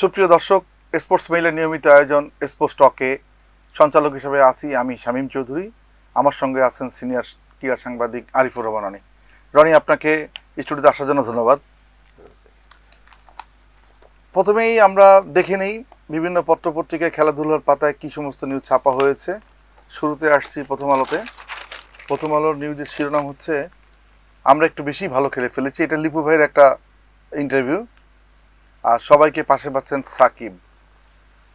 সুপ্রিয় দর্শক স্পোর্টস মেইলের নিয়মিত আয়োজন স্পোর্টস টকে সঞ্চালক হিসেবে আছি আমি শামীম চৌধুরী। আমার সঙ্গে আছেন সিনিয়র ক্রীড়া সাংবাদিক আরিফুর রহমান রনি। রনি, আপনাকে স্টুডিওতে আসার জন্য ধন্যবাদ। প্রথমেই আমরা দেখে নেই বিভিন্ন পত্রপত্রিকায় খেলাধুলার পাতায় কী সমস্ত নিউজ ছাপা হয়েছে। শুরুতে আসছি প্রথম আলোতে। প্রথম আলোর নিউজের শিরোনাম হচ্ছে, আমরা একটু বেশি ভালো খেলে ফেলেছি। এটা লিপু ভাইয়ের একটা ইন্টারভিউ আর সবাইকে পাশে পাচ্ছেন সাকিব।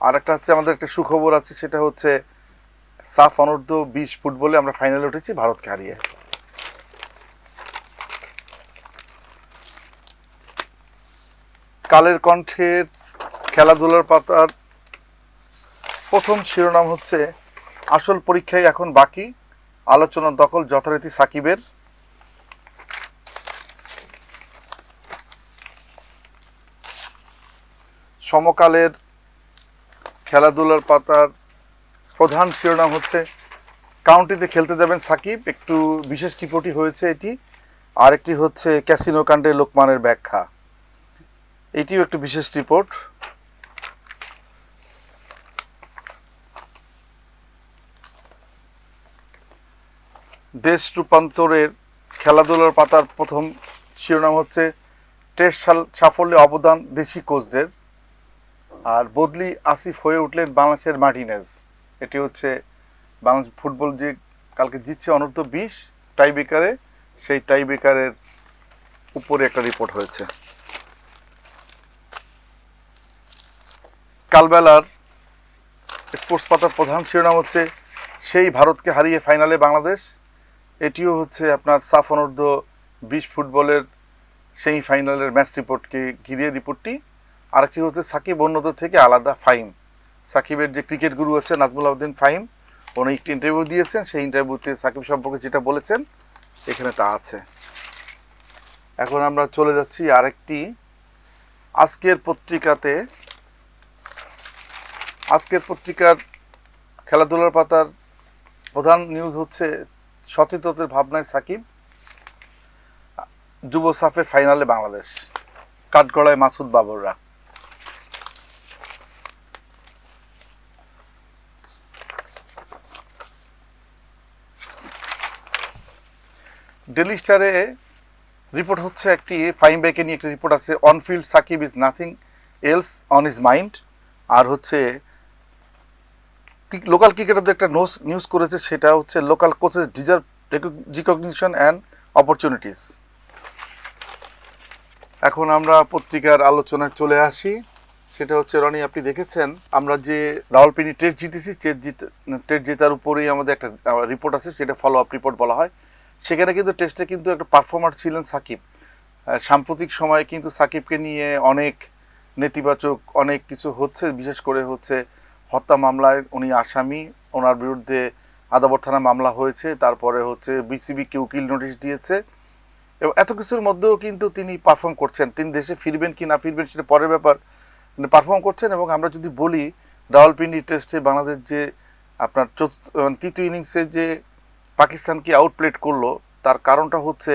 আর একটা হচ্ছে আমাদের একটা সুখবর আছে, সেটা হচ্ছে সাফ অনূর্ধ্ব বিশ ফুটবলে আমরা ফাইনালে উঠেছি ভারতকে হারিয়ে। কালের কণ্ঠের খেলাধুলার পাতার প্রথম শিরোনাম হচ্ছে, আসল পরীক্ষায় এখন বাকি, আলোচনার দখল যথারীতি সাকিবের। সমকালের খেলাধুলার পাতার প্রধান শিরোনাম হচ্ছে কাউন্টিতে খেলতে যাবেন সাকিব। একটু বিশেষ রিপোর্টই হয়েছে এটি। আরেকটি হচ্ছে ক্যাসিনো কাণ্ডে লোকমানের ব্যাখ্যা। এটিও একটু বিশেষ রিপোর্ট। দেশ রূপান্তরের খেলাধুলার পাতার প্রথম শিরোনাম হচ্ছে টেস্ট সাফল্যে অবদান দেশি কোচদের। আর বদলি আসিফ হয়ে উঠলেন বাংলাদেশের মার্টিনেজ। এটি হচ্ছে বাংলাদেশ ফুটবল যে কালকে জিতছে অনূর্ধ্ব বিশ টাই বেকারে সেই টাই বেকারের উপরে একটা রিপোর্ট হয়েছে। কালবেলার স্পোর্টস পাতার প্রধান শিরোনাম হচ্ছে, সেই ভারতকে হারিয়ে ফাইনালে বাংলাদেশ। এটিও হচ্ছে আপনার সাফ অনূর্ধ্ব বিশ ফুটবলের সেই ফাইনালের ম্যাচ রিপোর্টকে ঘিরে রিপোর্টটি। আরেকটি হচ্ছে সাকিব, অন্যদের থেকে আলাদা ফাইম সাকিবের যে ক্রিকেট গুরু আছে নাজমুল আউদ্দিন ফাহিম, উনি একটি ইন্টারভিউ দিয়েছেন। সেই ইন্টারভিউতে সাকিব সম্পর্কে যেটা বলেছেন, এখানে তা আছে। এখন আমরা চলে যাচ্ছি আরেকটি আজকের পত্রিকাতে। আজকের পত্রিকার খেলাধুলার পাতার প্রধান নিউজ হচ্ছে সতীর্থদের ভাবনায় সাকিব, যুব সাফের ফাইনালে বাংলাদেশ। কাঠগড়ায় মাসুদ বাবররা। ডেলি স্টারে রিপোর্ট হচ্ছে একটি ফাইম ব্যাকে নিয়ে একটি রিপোর্ট আছে on field Shakib is nothing else on his mind আর হচ্ছে লোকাল ক্রিকেটারদের একটা নোস নিউজ করেছে, সেটা হচ্ছে local coaches deserve recognition and opportunities এখন আমরা পত্রিকার আলোচনায় চলে আসি। সেটা হচ্ছে, রনি, আপনি দেখেছেন, আমরা যে রাওয়ালপিন্ডি টেস্ট জিতেছি টেস্ট জিত টেস্ট জেতার উপরেই আমাদের একটা রিপোর্ট আছে, সেটা ফলো আপ রিপোর্ট বলা হয়। সেখানে কিন্তু টেস্টে কিন্তু একটা পারফর্মার ছিলেন সাকিব। সাম্প্রতিক সময়ে কিন্তু সাকিবকে নিয়ে অনেক নেতিবাচক অনেক কিছু হচ্ছে, বিশেষ করে হচ্ছে হত্যা মামলায় উনি আসামি। ওনার বিরুদ্ধে আদাবর থানা মামলা হয়েছে, তারপরে হচ্ছে বিসিবিকে উকিল নোটিশ দিয়েছে। এবং এত কিছুর মধ্যেও কিন্তু তিনি পারফর্ম করছেন। তিনি দেশে ফিরবেন কি না ফিরবেন সেটা পরের ব্যাপার। পারফর্ম করছেন এবং আমরা যদি বলি, রাওয়ালপিন্ডি টেস্টে বাংলাদেশ যে আপনার চতুর্থ মানে তৃতীয় ইনিংসে যে পাকিস্তানকে আউটপ্লেট করল তার কারণটা হচ্ছে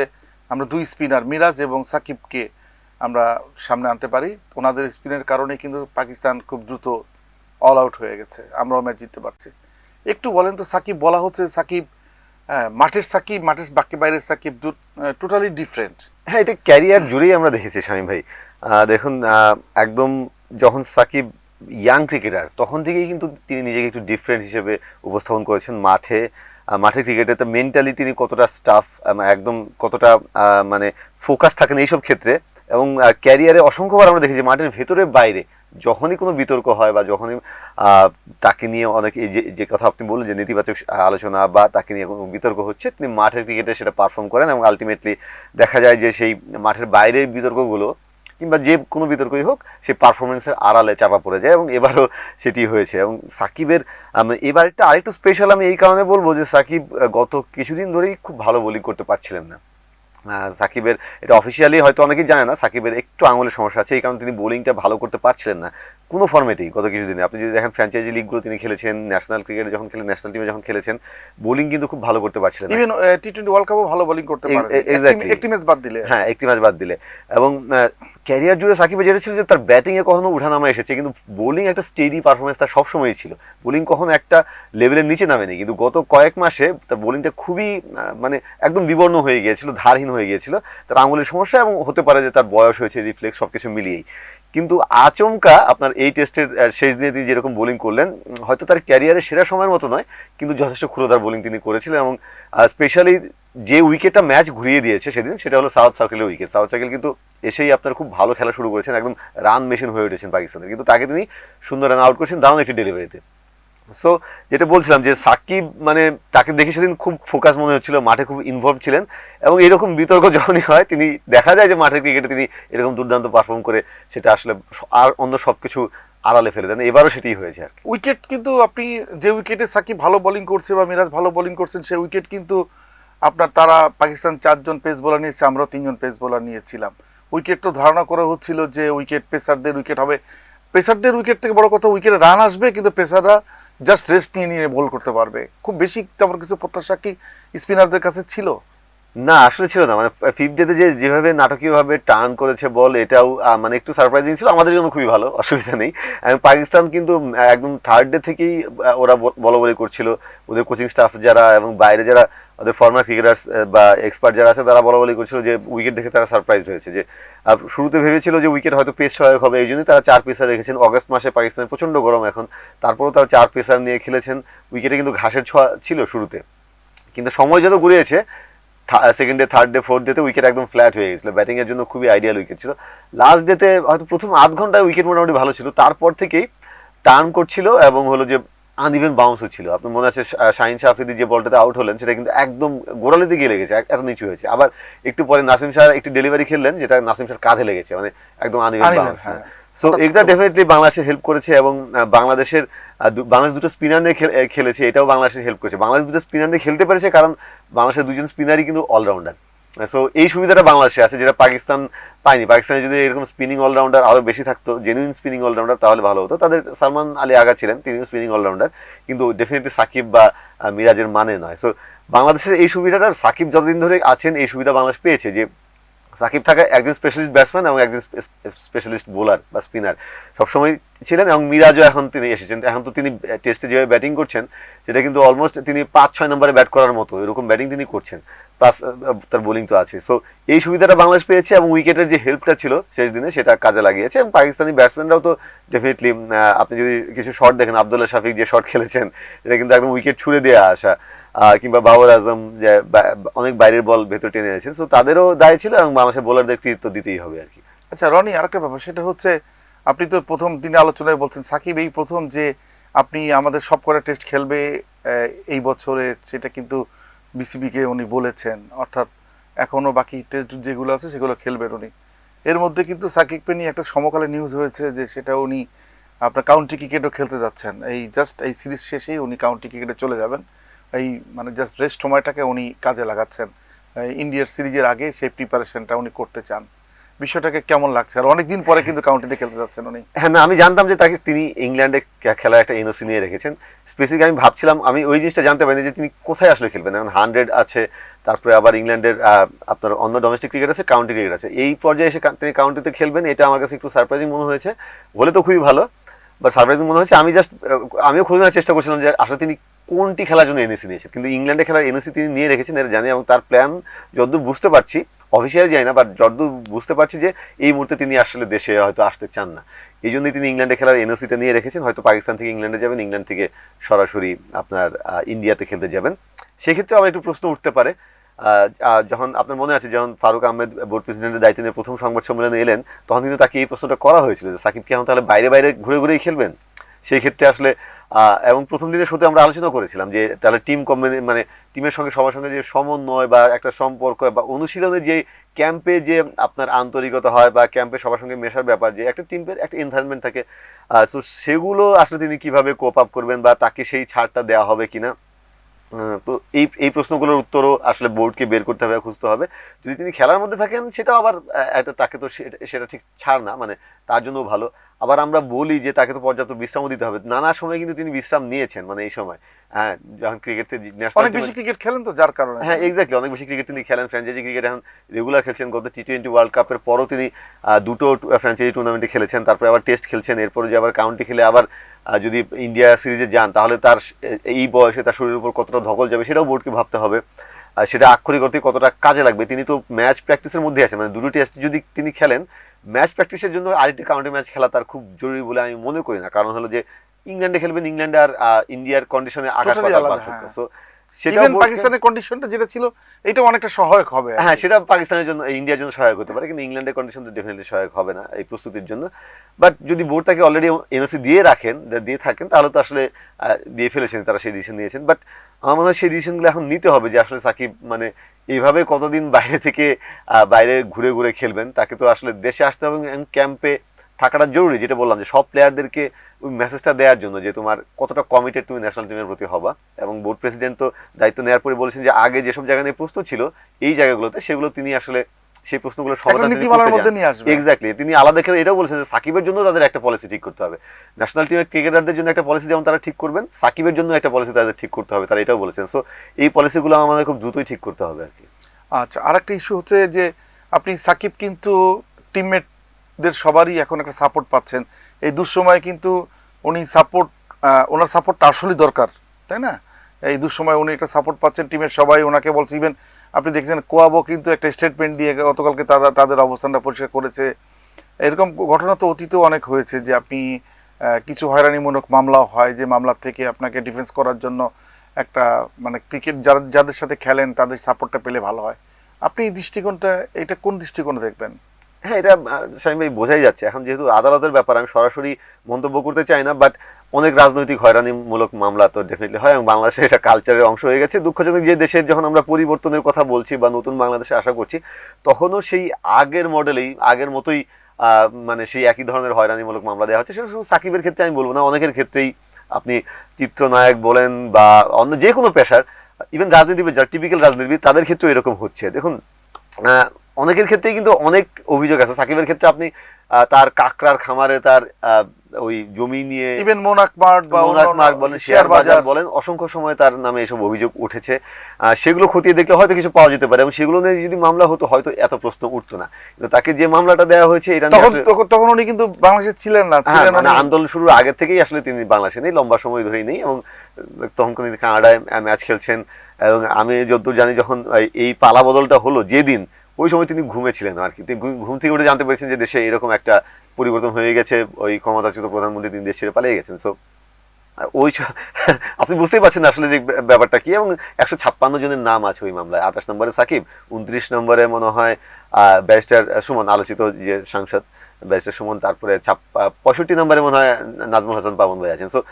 আমরা দুই স্পিনার মিরাজ এবং সাকিবকে আমরা সামনে আনতে পারি। ওনাদের স্পিনের কারণে কিন্তু পাকিস্তান খুব দ্রুত অল আউট হয়ে গেছে। আমরাও ম্যাচ জিততে পারছি। একটু বলেন তো সাকিব বলা হচ্ছে সাকিব হ্যাঁ, মাঠের সাকিব মাঠের বাকি বাইরের সাকিব টোটালি ডিফারেন্ট হ্যাঁ এটা ক্যারিয়ার জুড়েই আমরা দেখেছি শামীম ভাই। দেখুন একদম যখন সাকিব ইয়াং ক্রিকেটার তখন থেকেই কিন্তু তিনি নিজেকে একটু ডিফারেন্ট হিসেবে উপস্থাপন করেছেন মাঠে। মাঠের ক্রিকেটে তো মেন্টালি তিনি কতটা স্টাফ একদম কতটা মানে ফোকাস থাকেন এইসব ক্ষেত্রে এবং ক্যারিয়ারে অসংখ্যবার আমরা দেখেছি মাঠের ভেতরে বাইরে যখনই কোনো বিতর্ক হয় বা যখনই তাকে নিয়ে অনেক যে যে কথা আপনি বললেন যে নেতিবাচক আলোচনা বা তাকে নিয়ে কোনো বিতর্ক হচ্ছে, তিনি মাঠের ক্রিকেটে সেটা পারফর্ম করেন এবং আলটিমেটলি দেখা যায় যে সেই মাঠের বাইরের বিতর্কগুলো কিংবা যে কোনো বিতর্কই হোক সেই পারফরমেন্সের আড়ালে চাপা পড়ে যায় এবং এবারও সেটি হয়েছে। এবং সাকিবের আম, এবারটা আরেকটু স্পেশাল আমি এই কারণে বলব যে সাকিব গত কিছুদিন ধরেই খুব ভালো বোলিং করতে পারছিলেন না। সাকিবের এটা অফিসিয়ালি হয়তো অনেকেই জানে না সাকিবের একটু আঙুলের সমস্যা আছে এই কারণে তিনি বোলিংটা ভালো করতে পারছিলেন না। কোনো ফর্মেটেই গত কিছুদিনে। আপনি যদি দেখেন ফ্র্যাঞ্চাইজি লিগগুলো তিনি খেলেছেন ন্যাশনাল ক্রিকেটে যখন খেলেন ন্যাশনাল টিমে যখন খেলেছেন বোলিং কিন্তু খুব ভালো করতে পারছিলেন ইভেন টি টোয়েন্টি ওয়ার্ল্ড কাপও ভালো বোলিং করতে এ- পারে একটি ম্যাচ বাদ দিলে। হ্যাঁ একটি ম্যাচ বাদ দিলে। এবং ক্যারিয়ার জুড়ে সাকিবের যেটা ছিল যে তার ব্যাটিংয়ে কখনো উঠানামা এসেছে, কিন্তু বোলিং একটা স্টেডি পারফরমেন্স তার সবসময়ই ছিল। বোলিং কখনো একটা লেভেলের নিচে নামেনি, কিন্তু গত কয়েক মাসে তার বোলিংটা খুবই মানে একদম বিবর্ণ হয়ে গিয়েছিল, ধারহীন হয়ে গিয়েছিল। তার আঙুলের সমস্যা এবং হতে পারে যে তার বয়স হয়েছে রিফ্লেক্স সব কিছু মিলিয়েই। কিন্তু আচমকা আপনার এই টেস্টের শেষ দিনে তিনি যেরকম বোলিং করলেন হয়তো তার ক্যারিয়ারের সেরা সময়ের মতো নয়, কিন্তু যথেষ্ট ক্ষুরোধার বোলিং তিনি করেছিলেন এবং স্পেশালি যে উইকেটটা ম্যাচ ঘুরিয়ে দিয়েছে সেদিন, সেটা হলো সাউথ সার্কেলের উইকেট সাউথ সার্কেল কিন্তু এসেই আপনার খুব ভালো খেলা শুরু করেছেন, একদম রান মেশিন হয়ে উঠেছেন পাকিস্তানের। কিন্তু তাকে তিনি সুন্দর রান আউট করেছেন দারুণ একটি ডেলিভারিতে সো যেটা বলছিলাম যে সাকিব মানে তাকে দেখে সেদিন খুব ফোকাস মনে হচ্ছিল, মাঠে খুব ইনভলভ ছিলেন এবং এরকম বিতর্ক যখনই হয়, তিনি দেখা যায় যে মাঠের ক্রিকেটে তিনি এরকম দুর্দান্ত পারফর্ম করে সেটা আসলে আর অন্য সব কিছু আড়ালে ফেলে দেন। এবারও সেটি হয়েছে আর উইকেট কিন্তু আপনি যে উইকেটে সাকিব ভালো বোলিং করছে বা মিরাজ ভালো বোলিং করছেন, সেই উইকেট কিন্তু আপনার তারা পাকিস্তান চারজন পেস বোলার নিয়েছে, আমরাও তিনজন পেস বোলার নিয়েছিলাম। উইকেট তো ধারণা করা হচ্ছিল যে উইকেট পেসারদের উইকেট হবে। পেসারদের উইকেট থেকে বড় কথা উইকেটে রান আসবে, কিন্তু পেসাররা জাস্ট রেস্ট নিয়ে নিয়ে বল করতে পারবে। খুব বেশি তেমন কিছু প্রত্যাশা কি স্পিনারদের কাছে ছিল? না, আসলে ছিল না। মানে ফিফ ডেতে যে যেভাবে নাটকীয়ভাবে টার্ন করেছে বল, এটাও মানে একটু সারপ্রাইজিং ছিল। আমাদের জন্য খুবই ভালো, অসুবিধা নেই। পাকিস্তান কিন্তু একদম থার্ড ডে থেকেই ওরা বলবলি করছিল। ওদের কোচিং স্টাফ যারা এবং বাইরে যারা ওদের ফর্মার ক্রিকেটার্স বা এক্সপার্ট যারা আছে তারা বলা বলি করছিল যে উইকেট দেখে তারা সারপ্রাইজ হয়েছে যে আহ, শুরুতে ভেবেছিল যে উইকেট হয়তো পেস সহায়ক হবে এই জন্যই তারা চার পেসার রেখেছেন। অগস্ট মাসে পাকিস্তানের প্রচণ্ড গরম এখন। তারপরেও তারা চার পেসার নিয়ে খেলেছেন। উইকেটে কিন্তু ঘাসের ছোঁয়া ছিল শুরুতে। কিন্তু সময় যত ঘুরিয়েছে second day third day fourth ডেতে উইকেট একদম ফ্ল্যাট হয়ে গেছিল। ব্যাটিংয়ের জন্য খুবই আইডিয়াল উইকেট ছিল। লাস্ট ডেতে হয়তো প্রথম আধ ঘন্টায় উইকেট মোটামুটি ভালো ছিল। তারপর থেকেই টার্ন করছিল এবং হলো যে আনইভেন বাউন্সও ছিল। আপনার মনে আছে শাহিন শাফিদি যে বলটাতে আউট হলেন সেটা কিন্তু একদম গোড়ালিতে গিয়ে লেগেছে এত নিচু হয়েছে। আবার একটু পরে নাসিম শাহ একটি ডেলিভারি খেললেন যেটা নাসিম শাহ কাঁধে লেগেছে মানে একদম আনইভেন বাউন্স। সো এটা ডেফিনেটলি বাংলাদেশের হেল্প করেছে এবং বাংলাদেশের বাংলাদেশ দুটো স্পিনার নিয়ে খেলেছে এটাও বাংলাদেশের হেল্প করেছে। বাংলাদেশ দুটো স্পিনার নিয়ে খেলতে পেরেছে কারণ বাংলাদেশের দুজন স্পিনারই কিন্তু অলরাউন্ডার সো এই সুবিধাটা বাংলাদেশে আছে, যেটা পাকিস্তান পায়নি। পাকিস্তানে যদি এরকম স্পিনিং অলরাউন্ডার আরও বেশি থাকতো জেনুইন স্পিনিং অলরাউন্ডার তাহলে ভালো হতো। তাদের সালমান আলী আগা ছিলেন তিনি স্পিনিং অলরাউন্ডার কিন্তু ডেফিনেটলি সাকিব বা মিরাজের মানে নয়। সো বাংলাদেশের এই সুবিধাটা, সাকিব যতদিন ধরে আছেন, এই সুবিধা বাংলাদেশ পেয়েছে যে, সাকিব থাকা একজন স্পেশালিস্ট ব্যাটসম্যান এবং একজন স্পেশালিস্ট বোলার বা স্পিনার সবসময় ছিলেন এবং মিরাজও এখন তিনি এসেছেন। এখন তো তিনি টেস্টে যেভাবে ব্যাটিং করছেন, সেটা কিন্তু অলমোস্ট তিনি পাঁচ ছয় নম্বরে ব্যাট করার মতো, এরকম ব্যাটিং তিনি করছেন। প্লাস তার বোলিং তো আছে সো এই সুবিধাটা বাংলাদেশ পেয়েছে এবং উইকেটের যে হেল্পটা ছিল শেষ দিনে, সেটা কাজে লাগিয়েছে এবং পাকিস্তানি ব্যাটসম্যানরাও তো ডেফিনেটলি আপনি যদি কিছু শট দেখেন, আবদুল্লাহ শাফিক যে শট খেলেছেন, এটা কিন্তু একদম উইকেট ছুড়ে দিয়ে আসা কিংবা বাবর আজম যে অনেক বাইরের বল ভেতর টেনে এনেছেন। সো তাদেরও দায় ছিল এবং বাংলাদেশের বোলারদের কৃতিত্ব দিতেই হবে আর কি। আচ্ছা রনি, আরেকটা ব্যাপার, সেটা হচ্ছে, আপনি তো প্রথম দিনে আলোচনায় বলছেন, সাকিব এই প্রথম যে আপনি আমাদের সব কটা টেস্ট খেলবে এই বছরে সেটা কিন্তু বিসিবিকে উনি বলেছেন, অর্থাৎ এখনও বাকি টেস্ট যেগুলো আছে সেগুলো খেলবেন উনি। এর মধ্যে কিন্তু সাকিবকে নিয়ে একটা সমকালে নিউজ হয়েছে যে সেটা উনি আপনার কাউন্টি ক্রিকেটও খেলতে যাচ্ছেন। এই জাস্ট এই সিরিজ শেষেই উনি কাউন্টি ক্রিকেটে চলে যাবেন। এই মানে জাস্ট রেস্ট সময়টাকে উনি কাজে লাগাচ্ছেন। ইন্ডিয়ার সিরিজের আগে সেই প্রিপারেশনটা উনি করতে চান। বিষয়টাকে কেমন লাগছে? আর অনেকদিন পরে কিন্তু কাউন্টিতে খেলতে যাচ্ছেন উনি। হ্যাঁ না আমি জানতাম যে তাকে তিনি ইংল্যান্ডে খেলার একটা এনওসি নিয়ে রেখেছেন। স্পেসিফিক আমি ভাবছিলাম, আমি ওই জিনিসটা জানতে পারিনি যে তিনি কোথায় আসলে খেলবেন। এখন হান্ড্রেড আছে, তারপরে আবার ইংল্যান্ডের আপনার অন্য ডোমেস্টিক ক্রিকেট আছে কাউন্টি ক্রিকেট আছে। এই পর্যায়ে এসে তিনি কাউন্টিতে খেলবেন, এটা আমার কাছে একটু সারপ্রাইজিং মনে হয়েছে। বলে তো খুবই ভালো বা সারপ্রাইজিং মনে হয়েছে, আমি জাস্ট আমিও খুঁজে নেওয়ার চেষ্টা করছিলাম যে আসলে তিনি কোনটি খেলার জন্য এনএসি নিয়েছেন। কিন্তু ইংল্যান্ডে খেলার এনএসি তিনি নিয়ে রেখেছেন, এটা জানি এবং তার প্ল্যান যতদূর বুঝতে পারছি অফিসিয়ালি যাই না বাট যতদূর বুঝতে পারছি যে এই মুহূর্তে তিনি আসলে দেশে হয়তো আসতে চান না। এই জন্যই তিনি ইংল্যান্ডে খেলার এনওসিটা নিয়ে রেখেছেন, হয়তো পাকিস্তান থেকে ইংল্যান্ডে যাবেন, ইংল্যান্ড থেকে সরাসরি আপনার ইন্ডিয়াতে খেলতে যাবেন। সেক্ষেত্রে আমার একটু প্রশ্ন উঠতে পারে। যখন আপনার মনে আছে, যখন ফারুক আহমেদ বোর্ড প্রেসিডেন্টের দায়িত্ব নিয়ে প্রথম সংবাদ সম্মেলনে এলেন, তখন কিন্তু তাকে এই প্রশ্নটা করা হয়েছিল যে সাকিব কি এখন তাহলে বাইরে বাইরে ঘুরে ঘুরেই খেলবেন? সেই ক্ষেত্রে আসলে এবং প্রথম দিনের সাথে আমরা আলোচনা করেছিলাম যে তাহলে টিম কম্বিনে মানে টিমের সঙ্গে সবার সঙ্গে যে সমন্বয় বা একটা সম্পর্ক বা অনুশীলনের যে ক্যাম্পে যে আপনার আন্তরিকতা হয় বা ক্যাম্পে সবার সঙ্গে মেশার ব্যাপার যে একটা টিমের একটা এনভায়রনমেন্ট থাকে সো সেগুলো আসলে তিনি কীভাবে কোপ আপ করবেন বা তাকে সেই ছাড়টা দেওয়া হবে কিনা? আহ, তো এই এই প্রশ্নগুলোর উত্তরও আসলে বোর্ডকে বের করতে হবে খুঁজতে হবে। যদি তিনি খেলার মধ্যে থাকেন সেটাও আবার একটা তাকে তো সেটা- ঠিক ছাড় না মানে তার জন্য ভালো। আবার আমরা বলি যে তাকে তো পর্যাপ্ত বিশ্রামও দিতে হবে। নানা সময় কিন্তু তিনি বিশ্রাম নিয়েছেন মানে এই সময়। হ্যাঁ যখন ক্রিকেট অনেক বেশি ক্রিকেট খেলেন তো যার কারণে। হ্যাঁ এক্স্যাক্টলি অনেক বেশি ক্রিকেট তিনি খেলেন। ফ্র্যাঞ্চাইজি ক্রিকেট এখন রেগুলার খেলছেন। গত টি টোয়েন্টি ওয়ার্ল্ড কাপের পরও তিনি দুটো ফ্র্যাঞ্চাইজি টুর্নামেন্টে খেলেছেন। তারপরে আবার টেস্ট খেলছেন। এরপরে যে আবার কাউন্টি খেলে আবার যদি ইন্ডিয়া সিরিজে যান তাহলে তার এই বয়সে তার শরীরের উপর কতটা ধকল যাবে সেটাও বোর্ডকে ভাবতে হবে। সেটা আক্ষরিক অর্থে কতটা কাজে লাগবে তিনি তো ম্যাচ প্র্যাকটিসের মধ্যে আছেন। মানে দুটো টেস্ট যদি তিনি খেলেন ম্যাচ প্র্যাকটিসের জন্য আরেকটি কাউন্টি ম্যাচ খেলা তার খুব জরুরি বলে আমি মনে করি না। কারণ হলো যে ইংল্যান্ডে খেলবেন ইংল্যান্ড আর ইন্ডিয়ার কন্ডিশনে আঘাত Totally পাওয়ার বোর্ডকে- পাকিস্তানের কন্ডিশনটা যেটা ছিল এটা অনেকটা সহায়ক হবে হ্যাঁ সেটা পাকিস্তানের জন্য ইন্ডিয়ার জন্য সহায়ক হতে পারে কিন্তু ইংল্যান্ডের কন্ডিশন তো ডেফিনেটলি সহায়ক হবে না এই প্রস্তুতির জন্য। বাট যদি বোর্ড তাকে অলরেডি এনওসি দিয়ে রাখেন দিয়ে থাকেন তাহলে তো আসলে দিয়ে ফেলেছেন তারা সেই ডিসিশন নিয়েছেন। বাট আমার মনে হয় সেই ডিসিশনগুলো এখন নিতে হবে যে আসলে সাকিব মানে এইভাবে কতদিন বাইরে থেকে বাইরে ঘুরে ঘুরে খেলবেন তাকে তো আসলে দেশে আসতে হবে ক্যাম্পে থাকাটা জরুরি যেটা বললাম যে সব প্লেয়ারদেরকে ওই মেসেজটা দেওয়ার জন্য যে তোমার কতটা কমিটেড তুমি ন্যাশনাল টিমের প্রতি হবা। এবং বোর্ড প্রেসিডেন্ট তো দায়িত্ব নেওয়ার পরে বলেছেন যে আগে যেসব জায়গা নিয়ে প্রশ্ন ছিল এই জায়গাগুলোতে সেগুলো তিনি আসলে সেই প্রশ্নগুলো সমাধান। এক্স্যাক্টলি তিনি আলাদা করে এটাও বলেছেন যে সাকিবের জন্য তাদের একটা পলিসি ঠিক করতে হবে। ন্যাশনাল টিমের ক্রিকেটারদের জন্য একটা পলিসি যেমন তারা ঠিক করবেন সাকিবের জন্য একটা পলিসি তাদের ঠিক করতে হবে তারা এটাও বলেছেন। সো এই পলিসিগুলো আমাদের খুব দ্রুতই ঠিক করতে হবে আর কি। আচ্ছা আর একটা ইস্যু হচ্ছে যে আপনি সাকিব কিন্তু টিমমেটদের সবারই এখন একটা সাপোর্ট পাচ্ছেন। এই দুঃসময়ে কিন্তু উনি সাপোর্ট ওনার সাপোর্টটা আসলেই দরকার, তাই না? এই দুঃসময় উনি একটা সাপোর্ট পাচ্ছেন, টিমের সবাই ওনাকে বলছে ইভেন আপনি দেখছেন, কোয়াবো কিন্তু একটা স্টেটমেন্ট দিয়ে গতকালকে তারা তাদের অবস্থানটা পরিষ্কার করেছে। এরকম ঘটনা তো অতীতেও অনেক হয়েছে যে আপনি কিছু হয়রানিমূলক মামলাও হয় যে মামলার থেকে আপনাকে ডিফেন্স করার জন্য একটা মানে ক্রিকেট যারা, যাদের সাথে খেলেন, তাদের সাপোর্টটা পেলে ভালো হয়। আপনি এই দৃষ্টিকোণটা, এটা কোন দৃষ্টিকোণে দেখবেন? হ্যাঁ এটা স্বামী ভাই বোঝাই যাচ্ছে। এখন যেহেতু আদালতের ব্যাপার, আমি সরাসরি মন্তব্য করতে চাই না বাট অনেক রাজনৈতিক হয়রানিমূলক মামলা তো ডেফিনেটলি হয়, এবং বাংলাদেশে এটা কালচারের অংশ হয়ে গেছে। দুঃখজনক যে দেশের যখন আমরা পরিবর্তনের কথা বলছি বা নতুন বাংলাদেশে আশা করছি, তখনও সেই আগের মডেলেই, আগের মতোই মানে সেই একই ধরনের হয়রানিমূলক মামলা দেওয়া হচ্ছে। সেটা শুধু সাকিবের ক্ষেত্রে আমি বলব না, অনেকের ক্ষেত্রেই আপনি চিত্রনায়ক বলেন বা অন্য যে কোনো পেশার ইভেন রাজনীতিবিদ, যারা টিপিক্যাল রাজনীতিবিদ, তাদের ক্ষেত্রেও এরকম হচ্ছে। দেখুন অনেকের ক্ষেত্রেই কিন্তু অনেক অভিযোগ আছে। সাকিবের ক্ষেত্রে আপনি তার কাকরার খামারে তার ওই জমি নিয়ে ইভেন মোনাক মার্ট বা মোনাক মার্ক বলেন শেয়ার বাজার বলেন অসংখ্য সময় তার নামে এসব অভিযোগ উঠেছে। সেগুলো খতিয়ে দেখলে হয়তো কিছু পাওয়া যেতে পারে এবং সেগুলো নিয়ে যদি মামলা হতো হয়তো এত প্রশ্ন উঠতো না। কিন্তু তাকে যে মামলাটা দেওয়া হয়েছে এটা তখন উনি কিন্তু বাংলাদেশে ছিলেন না হ্যাঁ, ছিলেন মানে আন্দোলন শুরুর আগে থেকেই আসলে তিনি বাংলাদেশে নেই লম্বা সময় ধরেই নেই এবং তখন তিনি কানাডায় ম্যাচ খেলছেন এবং আমি যতদূর জানি যখন এই পালা বদলটা হলো যেদিন ওই সময় তিনি ঘুমেছিলেন আর কি। তিনি ঘুম- থেকে উঠে জানতে পেরেছেন যে দেশে এরকম একটা পরিবর্তন হয়ে গেছে, ওই ক্ষমতাচ্যুত প্রধানমন্ত্রী তিনি দেশ ছেড়ে পালিয়ে গেছেন। সো ওই আপনি বুঝতেই পারছেন আসলে যে ব্যাপারটা কি এবং একশো ছাপ্পান্ন জনের নাম আছে ওই মামলায়। আঠাশ নম্বরে সাকিব, উনত্রিশ নম্বরে মনে হয় ব্যারিস্টার সুমন, আলোচিত যে সাংসদ, ব্যারিস্টার সুমন, তারপরে পঁয়ষট্টি নম্বরে মনে হয় নাজমুল হাসান পাবন ভাই আছেন। সো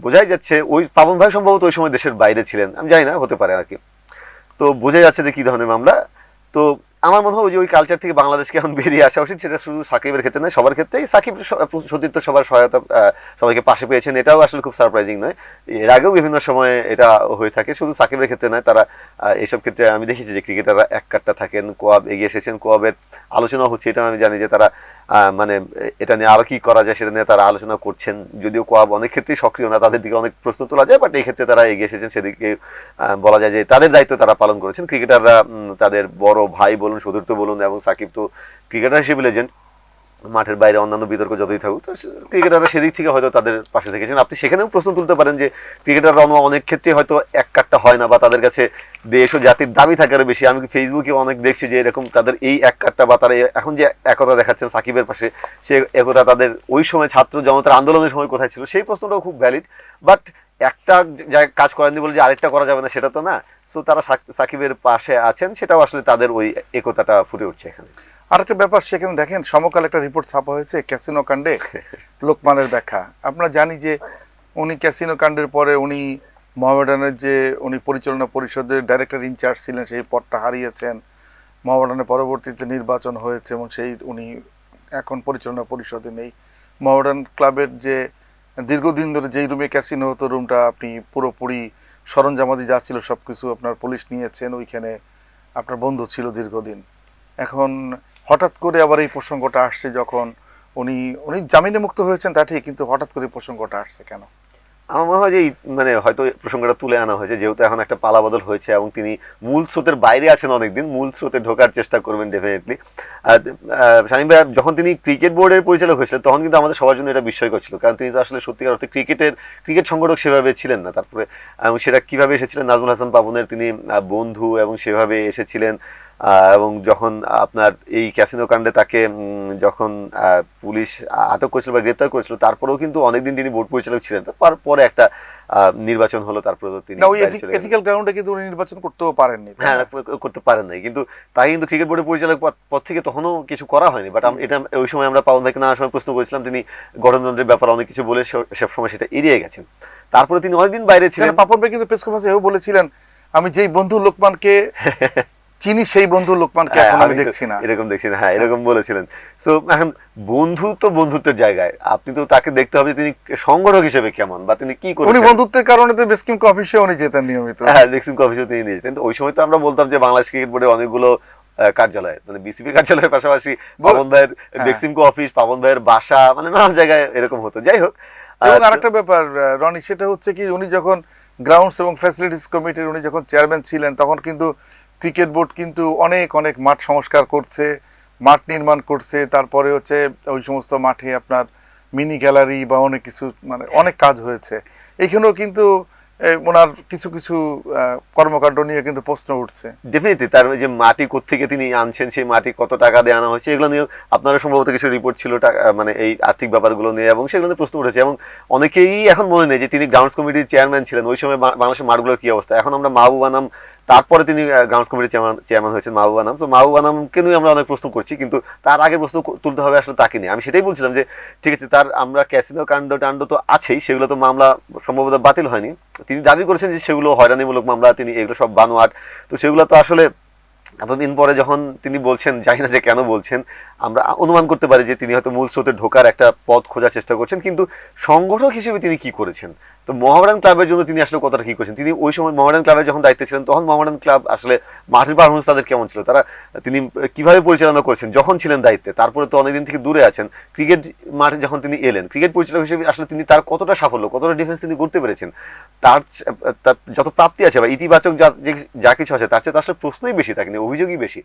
বোঝাই যাচ্ছে ওই পাবন ভাই সম্ভবত ওই সময় দেশের বাইরে ছিলেন। আমি জানি না, হতে পারে আর কি। তো বোঝাই যাচ্ছে যে কী ধরনের মামলা। তো আমার মনে হয় যে ওই কালচার থেকে বাংলাদেশকে এখন বেরিয়ে আসা উচিত, সেটা শুধু সাকিবের ক্ষেত্রে নয়, সবার ক্ষেত্রেই সাকিব সতীর্থ সবার সহায়তা সবাইকে পাশে পেয়েছেন, এটাও আসলে খুব সারপ্রাইজিং নয়। এর আগেও বিভিন্ন সময়ে এটা হয়ে থাকে, শুধু সাকিবের ক্ষেত্রে নয়, তারা এসব ক্ষেত্রে আমি দেখেছি যে ক্রিকেটাররা এক কাটটা থাকেন, কোয়াব এগিয়ে এসেছেন, কোয়াবের আলোচনা হচ্ছে, এটা আমি জানি যে তারা মানে এটা নিয়ে আরও কী করা যায় সেটা নিয়ে তারা আলোচনা করছেন, যদিও কোয়াব অনেক ক্ষেত্রেই সক্রিয় না, তাদের দিকে অনেক প্রশ্ন তোলা যায় বাট এই ক্ষেত্রে তারা এগিয়ে এসেছেন, সেদিকে বলা যায় যে তাদের দায়িত্ব তারা পালন করেছেন। ক্রিকেটাররা তাদের বড় ভাই বলুন সতীর্থ বলুন এবং সাকিব তো ক্রিকেটার হিসেবে লেজেন্ড মাঠের বাইরে অন্যান্য বিতর্ক যতই থাকুক, তো ক্রিকেটাররা সেদিক থেকে হয়তো তাদের পাশে থেকেছেন। আপনি সেখানেও প্রশ্ন তুলতে পারেন যে ক্রিকেটাররা অন্য অনেক ক্ষেত্রে হয়তো এক কাটটা হয় না বা তাদের কাছে দেশ ও জাতির দাবি থাকার বেশি। আমি ফেসবুকে অনেক দেখছি যে এরকম তাদের এই এক কাটটা বা তারা এখন যে একতা দেখাচ্ছেন সাকিবের পাশে, সে একতা তাদের ওই সময় ছাত্র জনতার আন্দোলনের সময় কোথায় ছিল, সেই প্রশ্নটাও খুব ভ্যালিড বাট একটা কাজ করেননি বলে যে আরেকটা করা যাবে না, সেটা তো না। সো তারা সাকিবের পাশে আছেন, সেটাও আসলে তাদের ওই একতাটা ফুটে উঠছে এখানে। আরেকটা ব্যাপার সেখানে দেখেন সমকাল একটা রিপোর্ট ছাপা হয়েছে ক্যাসিনো কাণ্ডে লোকমানের ব্যাখ্যা। আমরা জানি যে উনি ক্যাসিনো কাণ্ডের পরে উনি মোহামেডানের যে উনি পরিচালনা পরিষদের ডাইরেক্টর ইনচার্জ ছিলেন সেই পদটা হারিয়েছেন। মোহামেডানের পরবর্তীতে নির্বাচন হয়েছে এবং সেই উনি এখন পরিচালনা পরিষদে নেই। মোহামেডান ক্লাবের যে দীর্ঘদিন ধরে যেই রুমে ক্যাসিনো হতো রুমটা আপনি পুরোপুরি সরঞ্জামাদি যা ছিল সব কিছু আপনার পুলিশ নিয়েছেন ওইখানে আপনার বন্ধু ছিল দীর্ঘদিন। এখন হঠাৎ করে আবার এই প্রসঙ্গটা আসছে যখন উনি উনি জামিনে মুক্ত হয়েছেন, তা ঠিক, কিন্তু হঠাৎ করে প্রসঙ্গটা আসছে কেন? আমার মনে হয় যে মানে হয়তো প্রসঙ্গটা তুলে আনা হয়েছে, যেহেতু এখন একটা পালাবদল হয়েছে এবং তিনি মূল স্রোতের বাইরে আছেন অনেকদিন, মূল স্রোতে ঢোকার চেষ্টা করবেন ডেফিনেটলি শামীম ভাই যখন তিনি ক্রিকেট বোর্ডের পরিচালক হয়েছিলেন, তখন কিন্তু আমাদের সবার জন্য এটা বিস্ময়কর ছিল, কারণ তিনি তো আসলে সত্যিকার অর্থে ক্রিকেটের ক্রিকেট সংগঠক সেভাবে ছিলেন না, তারপরে সেটা কীভাবে এসেছিলেন? নাজমুল হাসান পাবনের তিনি বন্ধু এবং সেভাবে এসেছিলেন। এবং যখন আপনার এই ক্যাসিনো কাণ্ডে তাকে যখন আহ, পুলিশ আটক করেছিল বা গ্রেপ্তার করেছিল তারপরেও কিন্তু অনেকদিন তিনি বোর্ড পরিচালক ছিলেন। তারপরে একটা নির্বাচন হলো তারপরে তিনি। এথিক্যাল গ্রাউন্ডে কিন্তু উনি নির্বাচন করতেও পারেননি হ্যাঁ করতে পারেন নাই। কিন্তু তাই কিন্তু ক্রিকেট বোর্ডের পরিচালক পদ থেকে তখনও কিছু করা হয়নি। বাট এটা ওই সময় আমরা পাবন ভাইকে নানা সময় প্রশ্ন করেছিলাম তিনি গণতন্ত্রের ব্যাপারে অনেক কিছু বলে সব সময় সেটা এড়িয়ে গেছেন। তারপরে তিনি অনেকদিন বাইরে ছিলেন। পাপন ভাই কিন্তু প্রেস কনফারেন্সে এও বলেছিলেন আমি যেই বন্ধু লোকমানকে চিনি সেই বন্ধু লোকমানকে হ্যাঁ, এখন আমি দেখছি না। এরকম দেখছি না। হ্যাঁ এরকম বলেছিলেন। সো এখন বন্ধু তো বন্ধুত্বের জায়গায়। আপনি তো তাকে দেখতে হবে তিনি সংগঠক হিসেবে কেমন বা তিনি কি করেন উনি বন্ধুত্বের কারণে তো বেসকিম অফিসে উনি যেতেন নিয়মিত। হ্যাঁ দেখছেন কফিসে তিনি যেতেন। তো ওই সময় তো আমরা বলতাম যে বাংলাদেশ ক্রিকেট বোর্ডের অনেকগুলো কার্যালয় মানে বিসিবি কার্যালয়ের পাশাপাশি পাবন ভাইয়ের হ্যাঁ। বেক্সিমকো অফিস পাবন ভাইয়ের বাসা মানে নানান জায়গায় এরকম হতো। যাই হোক এবং আরেকটা ব্যাপার রনি সেটা হচ্ছে কি উনি যখন গ্রাউন্ডস এবং ফ্যাসিলিটিস কমিটির উনি যখন চেয়ারম্যান ছিলেন তখন কিন্তু ক্রিকেট বোর্ড কিন্তু অনেক অনেক মাঠ সংস্কার করছে, মাঠ নির্মাণ করছে, তারপরে হচ্ছে ওই সমস্ত মাঠে আপনার মিনি গ্যালারি বা অনেক কিছু মানে অনেক কাজ হয়েছে। এখানেও কিন্তু ওনার কিছু কিছু কর্মকাণ্ড নিয়ে কিন্তু প্রশ্ন উঠছে। ডেফিনেটলি তার যে মাটি কোত্থেকে তিনি আনছেন, সেই মাটি কত টাকা দিয়ে আনা হয়েছে, এগুলো নিয়েও আপনারা সম্ভবত কিছু রিপোর্ট ছিল মানে এই আর্থিক ব্যাপারগুলো নিয়ে, এবং সেগুলো নিয়ে প্রশ্ন উঠেছে, এবং অনেকেই এখন মনে নেই যে তিনি গ্রাউন্ডস কমিটির চেয়ারম্যান ছিলেন। ওই সময় বাংলাদেশের মাঠগুলোর কী অবস্থা? এখন আমরা মাহবুব আনাম, তারপরে তিনি গ্রাউন্ডস কমিটির চেয়ারম্যান চেয়ারম্যান হয়েছেন মাহবুব আনাম। তো মাহবুব আনামকে নিয়ে আমরা অনেক প্রশ্ন করছি, কিন্তু তার আগে প্রশ্ন তুলতে হবে আসলে তাকে নিয়ে। আমি সেটাই বলছিলাম যে, ঠিক আছে, তার আমরা ক্যাসিনো কাণ্ড টাণ্ড তো আছেই, সেগুলো তো মামলা সম্ভবত বাতিল হয়নি। তিনি দাবি করেছেন যে সেগুলো হয়রানিমূলক মামলা, তিনি এগুলো সব বানোয়াট। তো সেগুলো তো আসলে এতদিন পরে যখন তিনি বলছেন, জানি না যে কেন বলছেন, আমরা অনুমান করতে পারি যে তিনি হয়তো মূল স্রোতে ঢোকার একটা পথ খোঁজার চেষ্টা করছেন, কিন্তু সংগঠক হিসেবে তিনি কি করেছেন? তো মোহামেডান ক্লাবের জন্য তিনি আসলে কতটা কি করেছেন। তিনি ওই সময় মোহামেডান ক্লাবের যখন দায়িত্বে ছিলেন, তখন মোহামেডান ক্লাব আসলে মাঠের পারফরমেন্স তাদের কেমন ছিল? তারা, তিনি কীভাবে পরিচালনা করেছেন, যখন ছিলেন দায়িত্বে, তারপরে তো অনেকদিন থেকে দূরে আছেন, ক্রিকেট মাঠে যখন তিনি এলেন, ক্রিকেট পরিচালক হিসেবে আসলে তিনি তার কতটা সাফল্য, কতটা ডিফেন্স তিনি করতে পেরেছেন, তার যত প্রাপ্তি আছে বা ইতিবাচক যা, যে- কিছু আছে, তার চেয়ে আসলে প্রশ্নই বেশি থাকে অভিযোগই বেশি।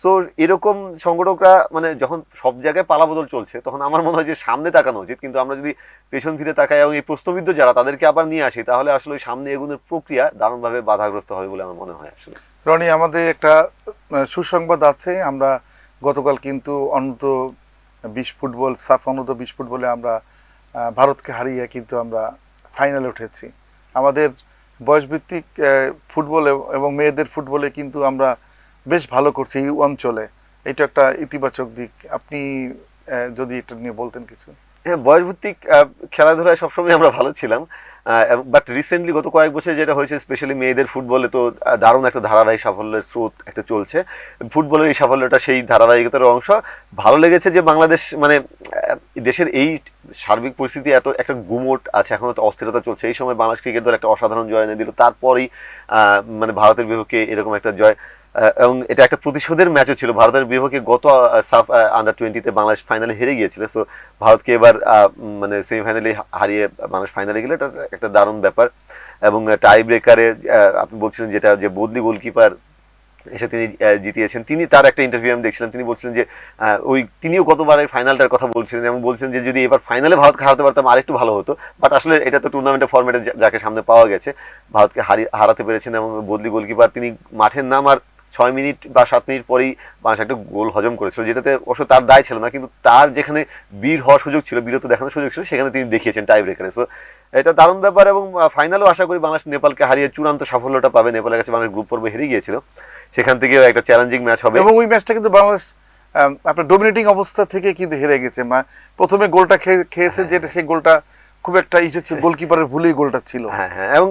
সো এরকম সংগঠকরা মানে যখন সব জায়গায় পালাবদল চলছে, তখন আমার মনে হয় যে সামনে তাকানো উচিত। কিন্তু আমরা যদি পেছন ফিরে তাকাই এবং এই প্রশ্নবিদ্ধ যারা তাদেরকে আবার নিয়ে আসি, তাহলে আসলে ওই সামনে এগুলোর প্রক্রিয়া দারুণভাবে বাধাগ্রস্ত হবে বলে আমার মনে হয় আসলে। রনি, আমাদের একটা সুসংবাদ আছে। আমরা গতকাল কিন্তু অনন্ত বিশ ফুটবল, সাফ অনন্ত বিশ ফুটবলে আমরা ভারতকে হারিয়ে কিন্তু আমরা ফাইনালে উঠেছি। আমাদের বয়সভিত্তিক ফুটবল এবং মেয়েদের ফুটবলে কিন্তু আমরা বেশ ভালো করছে এই অঞ্চলে। এটা একটা ইতিবাচক দিক। আপনি যদি এটা নিয়ে বলতেন কিছু। হ্যাঁ বয়সভিত্তিক খেলাধুলায় সবসময় আমরা ভালো ছিলাম বাট রিসেন্টলি গত কয়েক বছর যেটা হয়েছে স্পেশালি মেয়েদের ফুটবলে তো দারুণ একটা ধারাবাহিক সাফল্যের স্রোত একটা চলছে। ফুটবলের এই সাফল্যটা সেই ধারাবাহিকতার অংশ। ভালো লেগেছে যে বাংলাদেশ মানে দেশের এই সার্বিক পরিস্থিতি এত একটা গুমোট আছে, এখন তো অস্থিরতা চলছে। এই সময় বাংলাদেশ ক্রিকেট দল একটা অসাধারণ জয় এনে দিল। তারপরেই মানে ভারতের বিপক্ষে এরকম একটা জয়। এবং এটা একটা প্রতিশোধের ম্যাচও ছিল। ভারতের বিপক্ষে গত সাফ আন্ডার টোয়েন্টিতে বাংলাদেশ ফাইনালে হেরে গিয়েছিল। সো ভারতকে এবার মানে সেমিফাইনালে হারিয়ে বাংলাদেশ ফাইনালে গেলে। এটা একটা দারুণ ব্যাপার। এবং টাই ব্রেকারে আপনি বলছিলেন যেটা, যে বদলি গোলকিপার এসে তিনি জিতিয়েছেন। তিনি তার একটা ইন্টারভিউ আমি দেখছিলাম। তিনি বলছিলেন যে ওই, তিনিও গতবারের ফাইনালটার কথা বলছিলেন। এবং বলছেন যে, যদি এবার ফাইনালে ভারতকে হারাতে পারতাম, আরেকটু ভালো হতো। বাট আসলে এটা তো টুর্নামেন্টের ফর্মেটে যাকে সামনে পাওয়া গেছে, ভারতকে হারি, হারাতে পেরেছেন এবং বদলি গোলকিপার তিনি মাঠের নাম আর ছয় মিনিট বা সাত মিনিট পরেই বাংলাদেশ একটা গোল হজম করেছিল, যেটাতে অবশ্য তার দায় ছিল না, কিন্তু তার যেখানে বীর হওয়ার সুযোগ ছিল বীরত্ব দেখানোর সুযোগ ছিল, সেখানে তিনি দেখিয়েছেন টাই ব্রেকারে সো এটা দারুণ ব্যাপার এবং ফাইনালও আশা করি বাংলাদেশ নেপালকে হারিয়ে চূড়ান্ত সাফল্যটা পাবে। নেপালের কাছে বাংলাদেশ গ্রুপ পর্বে হেরে গিয়েছিল। সেখান থেকেও একটা চ্যালেঞ্জিং ম্যাচ হবে। এবং ওই ম্যাচটা কিন্তু বাংলাদেশ আপনার ডোমিনেটিং অবস্থা থেকে কিন্তু হেরে গেছে। প্রথমে গোলটা খেয়ে- খেয়েছে, যেটা সেই গোলটা খুব একটা ইসে ছিল গোলকিপারের ভুলেই গোলটা ছিল। হ্যাঁ হ্যাঁ এবং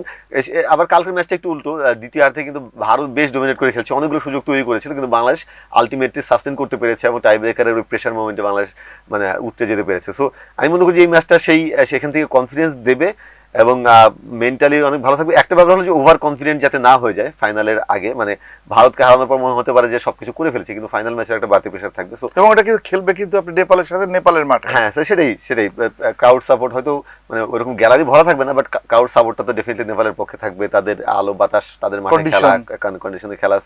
আবার কালকের ম্যাচটা একটু উল্টো দ্বিতীয়ার্ধে কিন্তু ভারত বেশ ডোমিনেট করে খেলছে। অনেকগুলো সুযোগ তৈরি করেছিল কিন্তু বাংলাদেশ আলটিমেটলি সাস্টেন করতে পেরেছে এবং টাই ব্রেকারের ওই প্রেশার মোমেন্টে বাংলাদেশ মানে উঠতে যেতে পেরেছে। সো আমি মনে করি যে এই ম্যাচটা সেই সেখান থেকে কনফিডেন্স দেবে। এবং মেন্টালি অনেক ভালো থাকবে। একটা ব্যাপার হলো যে ওভার কনফিডেন্ট যাতে না হয়ে যায় ফাইনালের আগে মানে ভারতকে হারানোর পর মনে হতে পারে যে সবকিছু করে ফেলেছে কিন্তু ফাইনাল ম্যাচের একটা বাড়তি প্রেশার থাকবে। সো এবং এটা কিন্তু খেলবে কিন্তু আপনি নেপালের সাথে নেপালের মাঠে। হ্যাঁ স্যার সেটাই সেটাই। ক্রাউড সাপোর্ট হয়তো মানে ওরকম গ্যালারি ভরা থাকবে না বাট ক্রাউড সাপোর্টটা তো ডেফিনেটলি নেপালের পক্ষে থাকবে। তাদের আলো বাতাস তাদের মাঠে খেলা কন্ডিশনে খেলা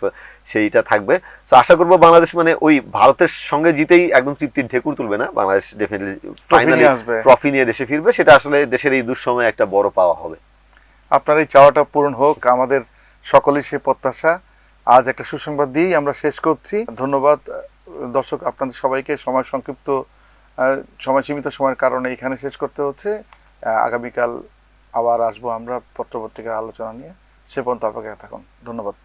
সেইটা থাকবে। তো আশা করব বাংলাদেশ মানে ওই ভারতের সঙ্গে জিতেই একদম তৃপ্তির ঢেকুর তুলবে না। Bangladesh definitely finally. ট্রফি নিয়ে দেশে ফিরবে। সেটা আসলে দেশের এই দুঃসময়ে একটা বড় পাওয়া হবে। আপনার এই চাওয়াটা পূরণ হোক, আমাদের সকলেই সে প্রত্যাশা। আজ একটা সুসংবাদ দিয়েই আমরা শেষ করছি। ধন্যবাদ দর্শক, আপনাদের সবাইকে। সময় সংক্ষিপ্ত সময় সীমিত সময়ের কারণে এখানে শেষ করতে হচ্ছে। আগামীকাল আবার আসব আমরা পত্রপত্রিকার আলোচনা নিয়ে। সে পর্যন্ত অপেক্ষা থাকুন। ধন্যবাদ।